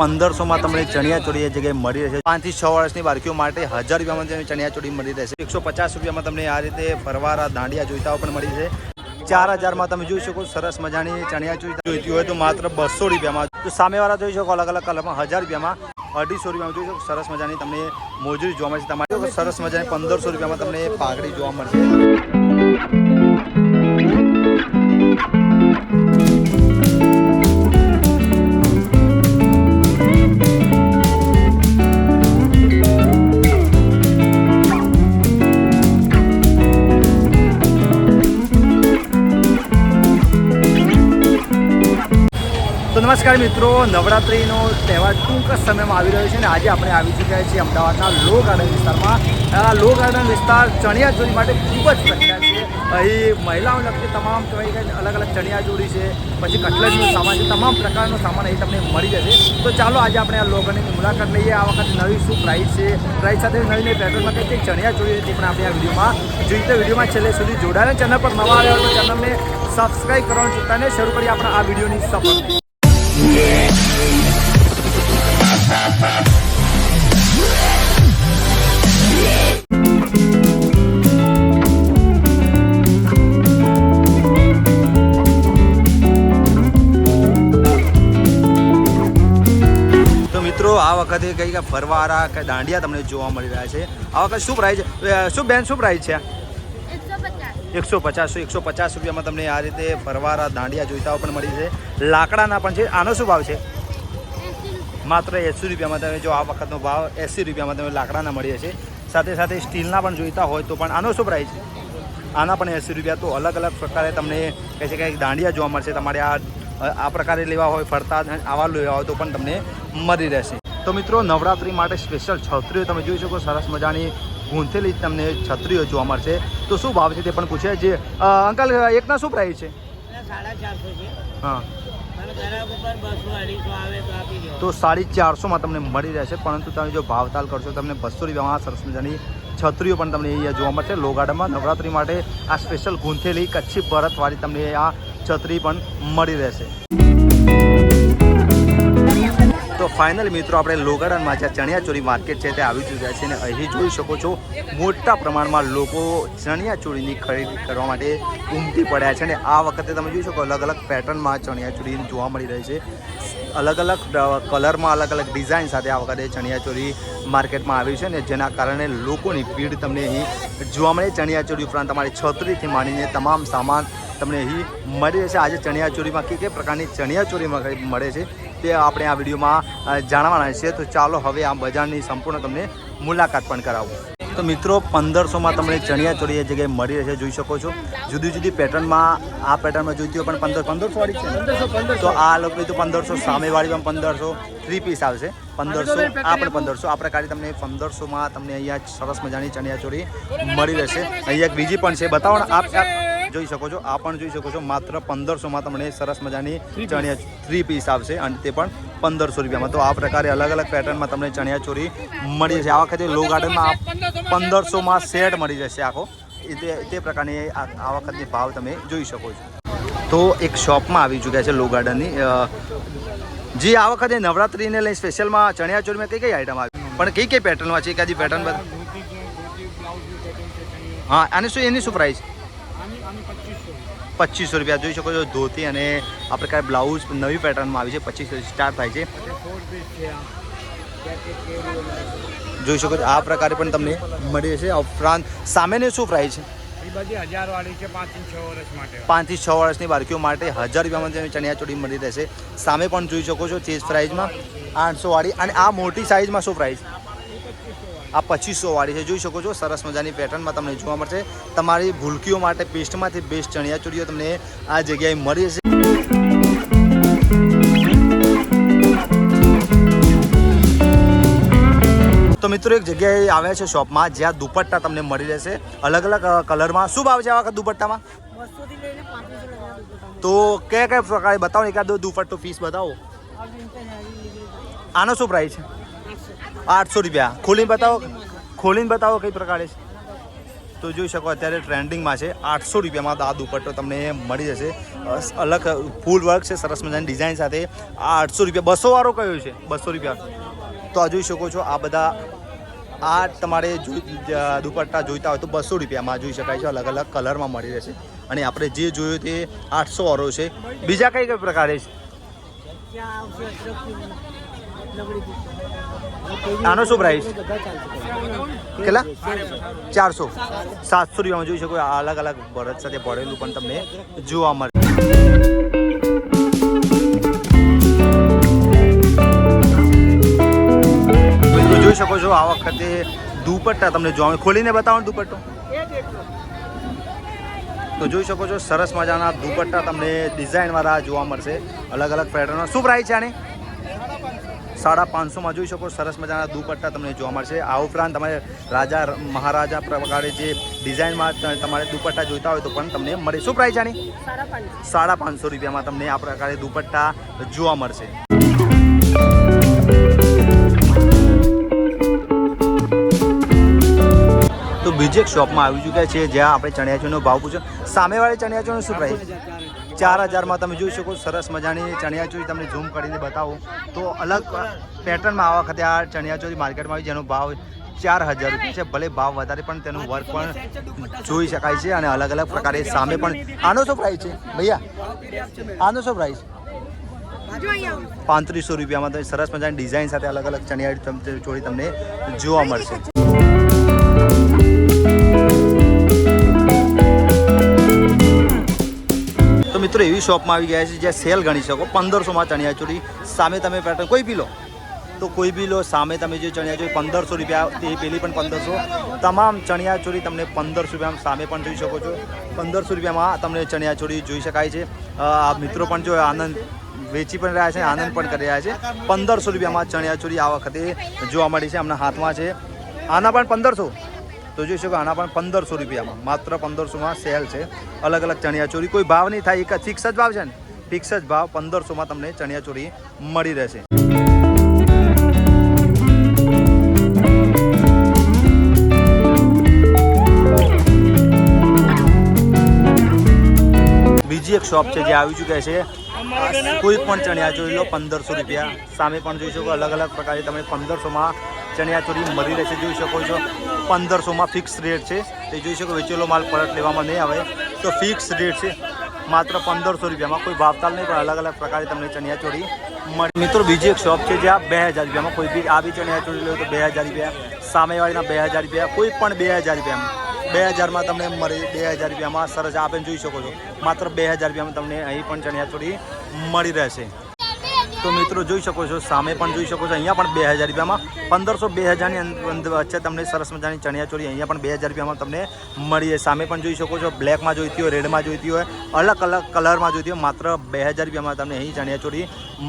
પંદરસોમાં તમને ચણિયા ચોળી એ જગ્યાએ મળી રહેશે. પાંચથી છ વર્ષની બાળકીઓ માટે હજાર રૂપિયામાં તમને ચણિયા ચોળી મળી રહેશે. એકસો પચાસ રૂપિયામાં તમને આ રીતે ફરવારા દાંડિયા જોઈતાઓ પણ મળી છે ચાર હજારમાં તમે જોઈ શકો સરસ મજાની ચણિયા ચોળી જોઈતી હોય તો માત્ર બસો રૂપિયામાં. તો સામેવાળા જોઈ શકો અલગ અલગ કલરમાં હજાર રૂપિયામાં, અઢીસો રૂપિયામાં જોઈ શકો સરસ મજાની તમને મોજરી જોવા મળશે. તમારી સરસ મજાની પંદરસો રૂપિયામાં તમને પાઘડી જોવા મળશે. નમસ્કાર મિત્રો, નવરાત્રિનો તહેવાર ટૂંક જ સમયમાં આવી રહ્યો છે અને આજે આપણે આવી ચૂક્યા છીએ અમદાવાદના લો ગાર્ડન વિસ્તારમાં. લો ગાર્ડન વિસ્તાર ચણિયાચોળી માટે ખૂબ જ પ્રખ્યાત છે. અહીં મહિલાઓને લગતી તમામ અલગ અલગ ચણિયાચોળી છે, પછી કટલેટનો સામાન છે, તમામ પ્રકારનો સામાન અહીં તમને મળી જશે. તો ચાલો આજે આપણે આ લો ગાર્ડનની મુલાકાત લઈએ. આ વખતે નવી શું પ્રાઇસ છે? પ્રાઇસ સાથે નવી નવી પેટર્નમાં કઈ કઈ ચણિયાચોળી હતી પણ આપણે આ વિડીયોમાં જોઈતે વિડીયોમાં છેલ્લે સુધી જોડાયેલા ચેનલ પર નવા આવ્યા હોય તો ચેનલને સબસ્ક્રાઇબ કરવાનું ચૂકતા ને શરૂ કરીએ આપણા આ વિડીયોની સફર. વખતે કઈ કે ફરવારા કે દાંડિયા તમને જોવા મળી રહ્યા છે. આ વખતે શું પ્રાઇસ શું બેન, શું પ્રાઇસ છે? એકસો પચાસ. એકસો પચાસ રૂપિયામાં તમને આ રીતે ફરવારા, દાંડિયા જોઈતા પણ મળી છે. લાકડાના પણ છે. આનો શું ભાવ છે? માત્ર એંસી રૂપિયામાં તમે જો આ વખતનો ભાવ એંસી રૂપિયામાં તમે લાકડાના મળીએ છે. સાથે સાથે સ્ટીલના પણ જોઈતા હોય તો પણ આનો શું પ્રાઇસ છે આના પણ એંસી રૂપિયા. તો અલગ અલગ પ્રકારે તમને કહે છે કે દાંડિયા જોવા મળશે. તમારે આ આ પ્રકારે લેવા હોય, ફરતા આવા લેવા હોય તો પણ તમને મળી રહેશે. તો મિત્રો નવરાત્રી માટે સ્પેશિયલ છત્રીઓ તમે જોઈ શકો સરસ મજાની ગૂંથેલી તમને છત્રીઓ જોવા મળશે. તો શું ભાવ છે તે પણ પૂછે જે અંકલ એકના શું પ્રાઇસ છે? હા. તો તો સાડી ચારસોમાં તમને મળી રહેશે પરંતુ તમે જો ભાવતાલ કરશો તમને બસો રૂપિયામાં સરસ મજાની છત્રીઓ પણ તમને અહીંયા જોવા મળશે. લો ગાર્ડનમાં નવરાત્રી માટે આ સ્પેશિયલ ગૂંથેલી કચ્છી ભરતવાળી તમને આ છત્રી પણ મળી રહેશે. તો ફાઇનલ મિત્રો આપણે લોગાર્ડનમાં જ્યાં ચણિયાચોળી માર્કેટ છે તે આવી ચૂક્યા છે અને અહીં જોઈ શકો છો મોટા પ્રમાણમાં લોકો ચણિયાચોળીની ખરીદી કરવા માટે ઉમટી પડ્યા છે અને આ વખતે તમે જોઈ શકો અલગ અલગ પેટર્નમાં ચણિયાચોળી જોવા મળી રહી છે. અલગ અલગ કલરમાં અલગ અલગ ડિઝાઇન સાથે આ વખતે ચણિયાચોળી માર્કેટમાં આવી છે ને જેના કારણે લોકોની ભીડ તમને અહીં જોવા મળે. ચણિયાચોળી ઉપરાંત તમારી છત્રીથી માંડીને તમામ સામાન તમને અહીં મળી રહેશે. આજે ચણિયાચોળીમાં કઈ કઈ પ્રકારની ચણિયાચોળીમાં મળે છે તે આપણે આ વિડીયોમાં જાણવાના છે. તો ચાલો હવે આ બજારની સંપૂર્ણ તમને મુલાકાત પણ કરાવું. તો મિત્રો પંદરસોમાં તમને ચણિયાચોળી એ જગ્યાએ મળી રહેશે જોઈ શકો છો. જુદી જુદી પેટર્નમાં આ પેટર્નમાં જોઈતી હોય પણ પંદર પંદરસો વાળી છે તો આ લોકો તો પંદરસો સામેવાળી પણ પંદરસો થ્રી પીસ આવશે. પંદરસો આ પણ પંદરસો. આ પ્રકારે તમને પંદરસોમાં તમને અહીંયા સરસ મજાની ચણિયાચોળી મળી રહેશે. અહીંયા એક બીજી પણ છે. બતાવો ને આપ જોઈ શકો છો આ પણ જોઈ શકો છો માત્ર પંદરસોમાં તમને સરસ મજાની ચણિયા થ્રી પીસ આવશે અને તે પણ પંદરસો રૂપિયામાં. તો આ પ્રકારે અલગ અલગ પેટર્નમાં તમને ચણિયાચોળી મળી જશે. આ વખતે લો ગાર્ડનમાં પંદરસોમાં સેટ મળી જશે આખો. એ તે તે પ્રકારની આ આ વખતની ભાવ તમે જોઈ શકો છો. તો એક શોપમાં આવી ચૂક્યા છે લો ગાર્ડનની જે જી આ વખતે નવરાત્રિને લઈ સ્પેશિયલમાં ચણિયાચોળીમાં કઈ કઈ આઈટમ આવી? પણ કઈ કઈ પેટર્નમાં છે એકાદી પેટર્ન બધા હા અને શું એની શું પ્રાઇસ પચીસો રૂપિયા જોઈ શકો છો ધોતી અને આ પ્રકારે બ્લાઉઝ નવી પેટર્નમાં આવી છે પચીસો સ્ટાર્ટ થાય છે. જોઈ શકો છો આ પ્રકારે પણ તમને મળી જશે. ઉપરાંત સામેની શું પ્રાઇસ છ? પાંચથી છ વર્ષની બાળકીઓ માટે હજાર રૂપિયામાં તમે ચણિયાચોળી મળી રહેશે. સામે પણ જોઈ શકો છો ચીઝ પ્રાઇઝમાં આઠસો વાળી અને આ મોટી સાઇઝમાં શું પ્રાઇસ આ પચીસો વાળી છે. જોઈ શકો છો સરસ મજાની પેટર્નમાં તમને જોવા મળશે. તમારી ભૂલકીઓ માટે બેસ્ટમાંથી બેસ્ટ ચણિયાચોળીઓ તમને આ જગ્યાએ મળી જશે તો મિત્રો એક જગ્યાએ આવ્યા છે શોપમાં જ્યાં દુપટ્ટા તમને મળી રહેશે. અલગ અલગ કલરમાં. શું ભાવ છે આ વખત દુપટ્ટામાં. તો કયા કયા પ્રકારે? બતાવો એકાદો દુપટ્ટો પીસ બતાવો. આનો શું પ્રાઇસ છે? આઠસો રૂપિયા. ખોલીને બતાવો ખોલીને બતાવો કઈ પ્રકારે છે. તો જોઈ શકો અત્યારે ટ્રેન્ડિંગમાં છે, આઠસો રૂપિયામાં આ દુપટ્ટો તમને મળી જશે. અલગ ફૂલ વર્ક છે, સરસ મજાની ડિઝાઇન સાથે. આ આઠસો રૂપિયા, બસો વાળો કયો છે? બસો રૂપિયા. તો આ જોઈ શકો છો, આ બધા, આ તમારે દુપટ્ટા જોઈતા હોય તો બસો રૂપિયામાં જોઈ શકાય છે, અલગ અલગ કલરમાં મળી રહેશે. અને આપણે જે જોયું તે આઠસો વાળો છે. બીજા કઈ કઈ પ્રકારે છે ત્યાં આવશે અદરકની લગડી આનો શું પ્રાઇસ કેટલા? ચારસો. સાતસો રૂપિયામાં જોઈ શકો અલગ અલગ ભરત સાથે ભરેલું પણ તમને જોવા મળે. જોઈ શકો છો, આ વખતે દુપટ્ટા તમને જોવા ખોલીને બતાવો દુપટ્ટો. તો જોઈ શકો છો, સરસ મજાના દુપટ્ટા તમને ડિઝાઇનવાળા જોવા મળશે. અલગ અલગ પેટર્નમાં શું પ્રાઇસ છે આની? સાડા પાંચસોમાં જોઈ શકો સરસ મજાના દુપટ્ટા તમને જોવા મળશે. આ ઉપરાંત તમારે રાજા મહારાજા પ્રકારે જે ડિઝાઇનમાં તમારે દુપટ્ટા જોઈતા હોય તો પણ તમને મળે. શું પ્રાઇસ આની સાડા પાંચસો. રૂપિયામાં તમને આ પ્રકારે દુપટ્ટા જોવા મળશે. તો બીજી એક શોપમાં આવી ચૂક્યા છે જ્યાં આપણે ચણિયાચોળીનો ભાવ પૂછ્યો. સામેવાળી ચણિયાચોળીનો શું પ્રાઇસ ચાર હજારમાં તમે જોઈ શકો, સરસ મજાની ચણિયાચોળી તમને ઝૂમ કરીને બતાવો. તો અલગ પેટર્નમાં આ વખતે આ ચણિયાચોળી માર્કેટમાં આવી, જેનો ભાવ ચાર હજાર રૂપિયા છે. ભલે ભાવ વધારે, પણ તેનું વર્ક પણ જોઈ શકાય છે અને અલગ અલગ પ્રકારે સામે પણ આનો શું પ્રાઇસ છે? ભૈયા, આનો શું પ્રાઇસ પાંત્રીસો રૂપિયામાં તમે સરસ મજાની ડિઝાઇન સાથે અલગ અલગ ચણિયાળી ચોળી તમને જોવા મળશે. તો મિત્રો એવી શોપમાં આવી ગયા છે જ્યાં સેલ ગણી શકો. પંદરસોમાં ચણિયાચોળી સામે તમે પેટર્ન કોઈ બી લો તો કોઈ બી લો સામે તમે જે ચણિયાચોળી પંદરસો રૂપિયા, તે પેલી પણ પંદરસો. તમામ ચણિયાચોળી તમને પંદરસો રૂપિયામાં સામે પણ જોઈ શકો છો. પંદરસો રૂપિયામાં તમને ચણિયાચોળી જોઈ શકાય છે. આ મિત્રો પણ જો આનંદ વેચી પણ રહ્યા છે, આનંદ પણ કરી રહ્યા છે. પંદરસો રૂપિયામાં ચણિયાચોળી આ વખતે જોવા મળી છે એમના હાથમાં છે. આના પણ પંદરસો. તો જોઈ શકો આના પણ પંદરસો રૂપિયામાં. માત્ર પંદરસોમાં સેલ છે. અલગ અલગ ચણિયાચોળી કોઈ ભાવ નહીં થાય, એક ફિક્સ જ ભાવ છે ને? ફિક્સ જ ભાવ પંદરસોમાં તમને ચણિયાચોળી મળી રહેશે. બીજી એક શોપ છે જે આવી ચૂક્યા છે. કોઈ પણ ચણિયાચોળી લો, પંદરસો રૂપિયા. સામે પણ જોઈ શકો અલગ અલગ પ્રકારે તમે પંદરસોમાં ચણિયાચોળી મળી રહેશે. જોઈ શકો છો. પંદરસોમાં ફિક્સ રેટ છે. તે જોઈ શકો, વેચેલો માલ પરત લેવામાં નહીં આવે. તો ફિક્સ રેટ છે. માત્ર પંદરસો રૂપિયામાં. કોઈ ભાવતાલ નહીં, પણ અલગ અલગ પ્રકારે તમને ચણિયાચોળી મળે મિત્રો, બીજી એક શોપ છે જ્યાં બે હજાર રૂપિયામાં. કોઈ બી આ બી ચણિયાચોળી લો તો બે હજાર રૂપિયા. સામેવાળીના બે હજાર રૂપિયા. કોઈ પણ બે હજાર રૂપિયામાં બે હજારમાં તમને મળી બે હજાર રૂપિયામાં સરસ. આપે જોઈ શકો છો. માત્ર બે હજાર રૂપિયામાં તમને અહીં પણ ચણિયાચોળી મળી રહેશે. તો મિત્રો જોઈ શકો છો સામે પણ જોઈ શકો છો અહીંયા પણ બે હજાર રૂપિયામાં પંદરસો બે હજારની વચ્ચે તમને સરસ મજાની ચણિયાચોળી અહીંયા પણ બે હજાર રૂપિયામાં તમને મળી જાય સામે પણ જોઈ શકો છો બ્લેકમાં જોઈતી હોય રેડમાં જોઈતી હોય અલગ અલગ કલરમાં જોઈતી હોય માત્ર બે હજાર રૂપિયામાં તમને અહીં ચણિયાચોળી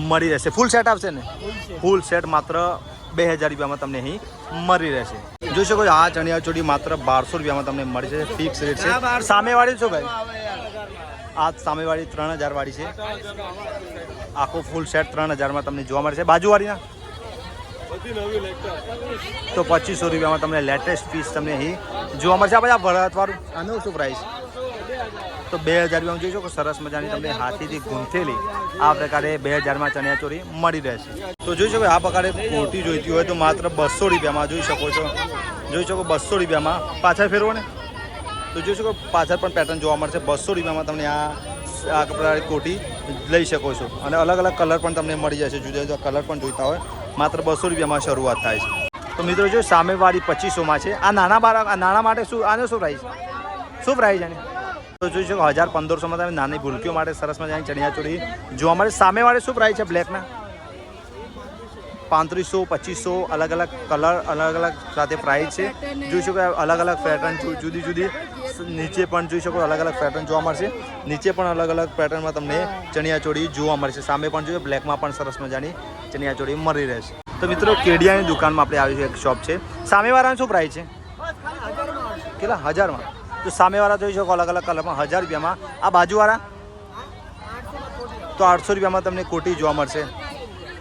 મળી રહેશે. ફૂલ સેટ આવશે ને? Full set. માત્ર બે હજાર રૂપિયામાં તમને અહીં મળી રહેશે. જોઈ શકો છો આ ચણિયાચોળી માત્ર બારસો રૂપિયામાં તમને મળી છે ફિક્સ રેટ છે. સામેવાળી છો ભાઈ? આ સામેવાળી ત્રણ હજાર વાળી છે. આખો ફૂલ સેટ ત્રણ હજારમાં તમને જોવા મળશે બાજુવાળીના? તો પચીસો રૂપિયામાં તમને લેટેસ્ટ પીસ તમને અહીં જોવા મળશે. આ બધા ભરતવાળું આનું શું પ્રાઇસ તો બે હજાર રૂપિયામાં જોઈ શકો સરસ મજાની તમને હાથીથી ગૂંથેલી આ પ્રકારે બે હજારમાં ચણિયાચોળી મળી રહેશે. તો જોઈ શકો આ પ્રકારે કોટી જોઈતી હોય તો માત્ર બસો રૂપિયામાં જોઈ શકો છો. જોઈ શકો બસો રૂપિયામાં પાછળ ફેરવો ને. તો જોઈ શકો પાછળ પણ પેટર્ન જોવા મળશે. બસો રૂપિયામાં તમને આ આ પ્રકારે કોટી લઈ શકો છો. અને અલગ અલગ કલર પણ તમને મળી જશે. જુદા જુદા કલર પણ જોઈતા હોય. માત્ર બસો રૂપિયામાં શરૂઆત થાય છે. તો મિત્રો, જો સામેવાળી પચીસોમાં છે. આ નાના બાળક નાના માટે શું, આનો શું પ્રાઇસ શું પ્રાઇસ આની તો જોઈ શકો, હજાર પંદરસોમાં તમે નાની ભૂલકીઓ માટે સરસ મજાની ચણિયાચોળી જોવા મળે સામેવાળી શું પ્રાઇસ છે બ્લેકના પાંત્રીસો, પચીસો, અલગ અલગ કલર, અલગ અલગ સાથે પ્રાઇસ છે. જોઈ શકો, અલગ અલગ પેટર્ન જુદી જુદી. નીચે પણ જોઈ શકો અલગ અલગ પેટર્ન જોવા મળશે. નીચે પણ અલગ અલગ પેટર્નમાં તમને ચણિયાચોળી જોવા મળશે. સામે પણ જોઈએ બ્લેકમાં પણ સરસ મજાની ચણિયાચોળી મળી રહેશે. તો મિત્રો, કેડિયાની દુકાનમાં આપણે આવી એક શોપ છે. સામેવાળાનું શું પ્રાઇસ છે? કેટલા? હજારમાં. તો સામેવાળા જોઈ શકો, અલગ અલગ કલરમાં હજાર રૂપિયામાં. આ બાજુવાળા? તો આઠસો રૂપિયામાં તમને કોટી જોવા મળશે.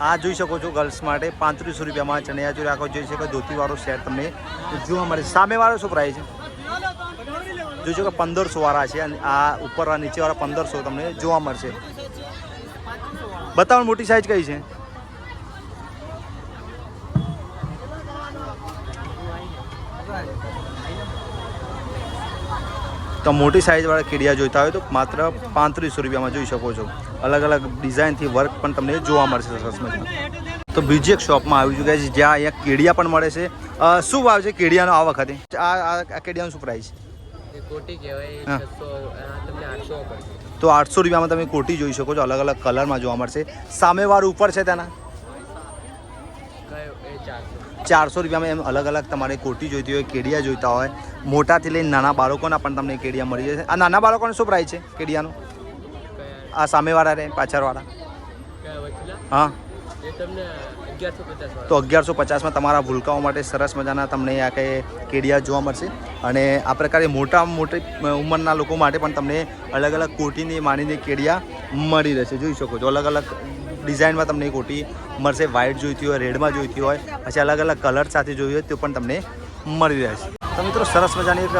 આ જોઈ શકો છો ગર્લ્સ માટે પાંત્રીસો રૂપિયામાં ચણિયાચોળી આખો જોઈ શકો, ધોતીવાળો સેટ તમને જોવા મળે. સામેવાળો શું પ્રાઇસ છે? જોજો કે પંદરસો વાળા છે અને આ ઉપરવાળા નીચેવાળા પંદરસો તમને જોવા મળશે. બતાવો મોટી સાઈઝ કઈ છે? તો મોટી સાઇઝવાળા કેડિયા જોઈતા હોય તો માત્ર પાંત્રીસો રૂપિયામાં જોઈ શકો છો. અલગ અલગ ડિઝાઇનથી વર્ક પણ તમને જોવા મળશે સરસ તો બીજી એક શોપમાં આવી ચૂક્યા છે જ્યાં અહીંયા કેડિયા પણ મળે છે. શું ભાવ છે કેડિયાનો આ વખતે? આ આ શું પ્રાઇસ તો આઠસો રૂપિયામાં તમે કોટી જોઈ શકો છો અલગ અલગ કલરમાં જોવા મળશે. સામેવાળું ઉપર છે તેના? ચારસો. રૂપિયામાં એમ અલગ અલગ તમારે કોટી જોઈતી હોય કેડિયા જોઈતા હોય. મોટાથી લઈને નાના બાળકોના પણ તમને કેડિયા મળી જશે. આ નાના બાળકોને શું પ્રાઇસ છે કેડિયાનું? આ સામેવાળા રહે પાછળવાળા? હા. તો અગિયારસો પચાસમાં તમારા ભૂલકાઓ માટે સરસ મજાના તમને આ કે કેડિયા જોવા મળશે. અને આ પ્રકારે મોટા મોટી ઉંમરના લોકો માટે પણ તમને અલગ અલગ કોટીની માનીને કેડિયા મળી રહેશે. જોઈ શકો છો, અલગ અલગ ડિઝાઇનમાં તમને કોટી મળશે. વ્હાઇટ જોઈતી હોય રેડમાં જોઈતી હોય, પછી અલગ અલગ કલર સાથે જોઈ હોય તે પણ તમને મળી રહેશે. તો મિત્રો સરસ મજાની એક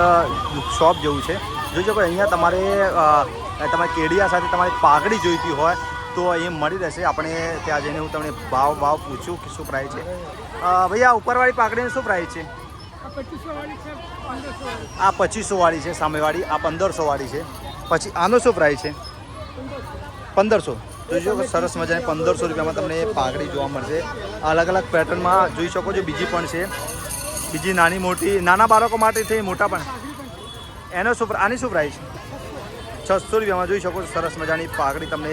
શોપ જેવું છે. જોઈ શકો અહીંયા તમારી તમારે કેડિયા સાથે તમારે પાઘડી જોઈતી હોય તો એ મળી રહેશે. આપણે ત્યાં જઈને હું તમને ભાવ ભાવ પૂછું કે શું પ્રાઇસ છે. ભાઈ ભૈયા ઉપરવાળી પાકડીની શું પ્રાઇસ છે? આ પચીસો વાળી છે સામેવાળી. આ પંદરસો વાળી છે. પછી આનો શું પ્રાઇસ છે? પંદરસો. જોઈજો કે સરસ મજાની પંદરસો રૂપિયામાં તમને પાઘડી જોવા મળશે. અલગ અલગ પેટર્નમાં જોઈ શકો છો બીજી પણ છે. બીજી નાની મોટી નાના બાળકો માટે છે મોટા પણ. એનો શું આની શું પ્રાઇસ છસો. રૂપિયામાં જોઈ શકો છો સરસ મજાની પાઘડી તમને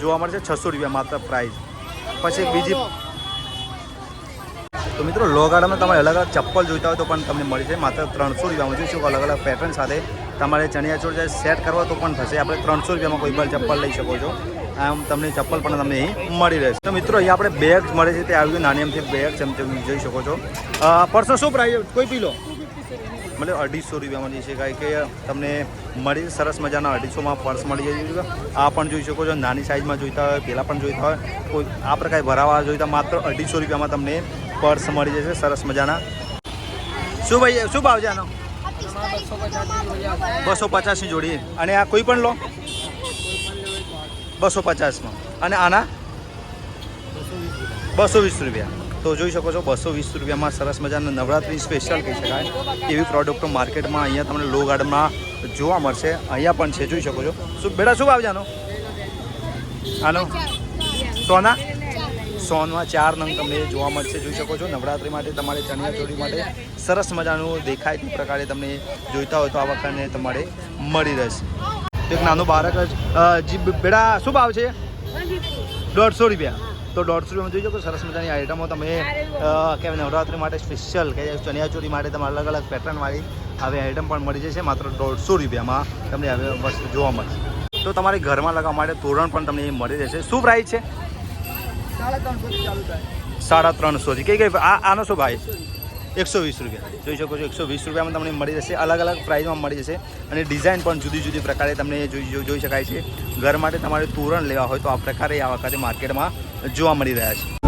જોવા મળશે છસો રૂપિયા માત્ર પ્રાઇસ પછી બીજી તો મિત્રો લો ગાર્ડનમાં તમારે અલગ અલગ ચપ્પલ જોઈતા હોય તો પણ તમને મળી છે માત્ર ત્રણસો રૂપિયામાં જોઈશું કે અલગ અલગ પેટર્ન સાથે તમારે ચણિયાચોળ જે સેટ કરવા તો પણ થશે. આપણે ત્રણસો રૂપિયામાં કોઈ પણ ચપ્પલ લઈ શકો છો. આમ તમને ચપ્પલ પણ તમને અહીં મળી રહેશે. તો મિત્રો અહીંયા આપણે બેગ મળે છે. તે આવ્યું નાની એમથી બેગ જેમ તમે જોઈ શકો છો. અ, શું પ્રાઇસ કોઈ પી મતલબ અઢીસો રૂપિયામાં જે છે કારણ કે તમને મળી, સરસ મજાના અઢીસોમાં પર્સ મળી જાય આ પણ જોઈ શકો છો, નાની સાઇઝમાં જોઈતા હોય, પેલા પણ જોઈતા હોય. કોઈ આ પ્રકારે ભરાવા જોઈતા માત્ર અઢીસો રૂપિયામાં તમને પર્સ મળી જશે સરસ મજાના. શું ભાઈ, શું ભાવ છે આનો? બસો પચાસની જોડી. અને આ કોઈ પણ લો? બસો પચાસમાં. અને આના? બસો વીસ રૂપિયા. તો જોઈ શકો છો બસો વીસ રૂપિયામાં સરસ મજાના નવરાત્રી સ્પેશિયલ કહી શકાય. એવી પ્રોડક્ટો માર્કેટમાં અહીંયા તમને લો ગાર્ડનમાં જોવા મળશે. અહીંયા પણ છે, જોઈ શકો છો. શું, બેટા, શું ભાવ આનો? આનો? સોના? સોનમાં ચાર નંગ તમને જોવા મળશે, જોઈ શકો છો. નવરાત્રી માટે તમારે ચણિયા ચોળી માટે સરસ મજાનું દેખાય તે પ્રકારે તમને જોઈતા હોય તો આ વખતે તમારે મળી રહેશે. એક નાનું બાળક જ જી બેડા શું ભાવ છે? દોઢસો રૂપિયા. તો દોઢસો રૂપિયામાં જોઈ શકો, સરસ મજાની આઈટમો તમે કહેવાય નવરાત્રી માટે સ્પેશિયલ કે ચણિયાચોળી માટે તમે અલગ અલગ પેટર્નવાળી આવી આઈટમ પણ મળી જશે, માત્ર દોઢસો રૂપિયામાં તમને હવે વસ્તુ જોવા મળશે. તો તમારે ઘરમાં લગાવવા માટે તોરણ પણ તમને મળી જશે શું પ્રાઇસ છે? સાડા ત્રણસોથી. કઈ કઈ, આ, આનો શું ભાઈ? એકસો વીસ રૂપિયા. જોઈ શકો છો, એકસો વીસ રૂપિયામાં તમને મળી જશે. અલગ અલગ પ્રાઇસમાં મળી જશે. અને ડિઝાઇન પણ જુદી જુદી પ્રકારે તમને જોઈ- જોઈ શકાય છે. ઘર માટે તમારે તોરણ લેવા હોય તો આ પ્રકારે, આ વખતે માર્કેટમાં જોવા મળી રહ્યા છે.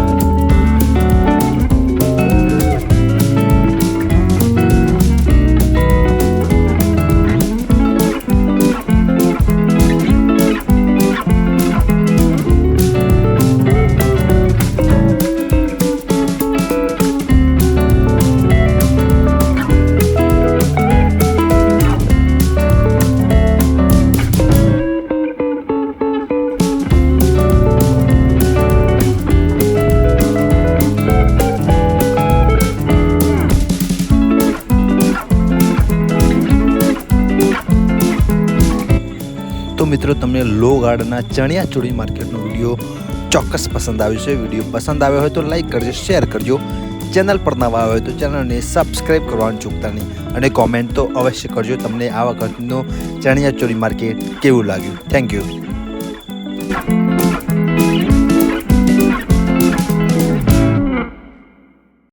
મિત્રો, તમને લો ગાર્ડના ચણિયા ચોળી માર્કેટનો વીડિયો ચોક્કસ પસંદ આવ્યો છે. વીડિયો પસંદ આવ્યો હોય તો લાઈક કરજો, શેર કરજો. ચેનલ પર નવા હોય તો ચેનલને સબસ્ક્રાઈબ કરવાનું ચૂકતા નહીં અને કોમેન્ટ તો અવશ્ય કરજો. તમને આ વખતનું ચણિયા ચોળી માર્કેટ કેવું લાગ્યું? Thank you